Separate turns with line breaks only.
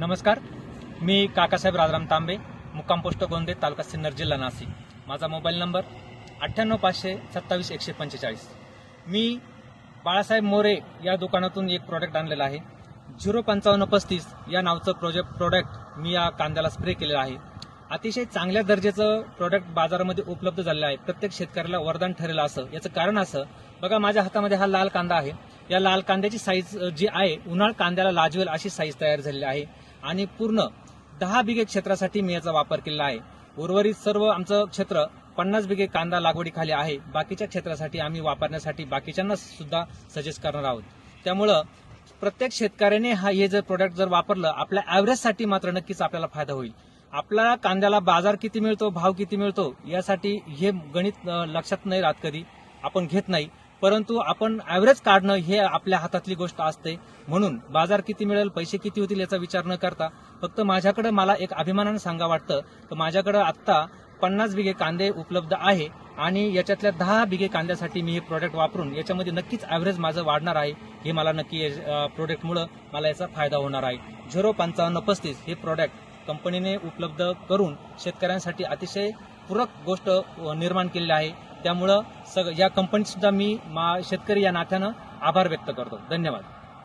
नमस्कार. मी काकासाहेब राजाराम तांबे मुक्काम पोस्ट गोंदे तालुका सिन्नर जिल्हा नाशिक. माझा मोबाईल नंबर अठ्ठ्याण्णव पाचशे सत्तावीस एकशे पंचेचाळीस. मी बाळासाहेब मोरे या दुकानातून एक प्रोडक्ट आणलेला आहे. झिरो पंचावन्न पस्तीस या नावचं प्रोजेक्ट प्रोडक्ट मी या कांद्याला स्प्रे केलेलं आहे. अतिशय चांगल्या दर्जाचं प्रोडक्ट बाजारामध्ये उपलब्ध झालेलं आहे. प्रत्येक शेतकऱ्याला वरदान ठरेल असं. याचं कारण असं बघा माझ्या हातामध्ये हा लाल कांदा आहे. या लाल कांद्याची साईज जी आहे उन्हाळ कांद्याला लाजवेल अशी साईज तयार झालेली आहे. आणि पूर्ण दहा बिघे क्षेत्रासाठी मी याचा वापर केलेला आहे. उर्वरित सर्व आमचं क्षेत्र पन्नास बिघे कांदा लागवडीखाली आहे. बाकीच्या क्षेत्रासाठी आम्ही वापरण्यासाठी बाकीच्यांना सुद्धा सजेस्ट करणार आहोत. त्यामुळं प्रत्येक शेतकऱ्याने हा हे जर प्रोडक्ट जर वापरलं आपल्या ॲव्हरेजसाठी मात्र नक्कीच आपल्याला फायदा होईल. आपल्या कांद्याला बाजार किती मिळतो भाव किती मिळतो यासाठी हे गणित लक्षात नाही राहत कधी. आपण घेत नाही. परंतु आपण ॲव्हरेज काढणं हे आपल्या हातातली गोष्ट असते. म्हणून बाजार किती मिळेल पैसे किती होतील याचा विचार न करता फक्त माझ्याकडे मला एक अभिमानानं सांगा वाटतं. तर माझ्याकडे आत्ता पन्नास बिघे कांदे उपलब्ध आहे आणि याच्यातल्या दहा बिघे कांद्यासाठी मी हे प्रोडक्ट वापरून याच्यामध्ये नक्कीच ॲव्हरेज माझं वाढणार आहे. हे मला नक्की प्रोडक्टमुळं मला याचा फायदा होणार आहे. झिरो पंचावन्न पस्तीस हे प्रोडक्ट कंपनीने उपलब्ध करून शेतकऱ्यांसाठी अतिशय पूरक गोष्ट निर्माण केलेली आहे. त्यामुळं सग या कंपनीसुद्धा मी मा शेतकरी या नात्यानं आभार व्यक्त करतो. धन्यवाद.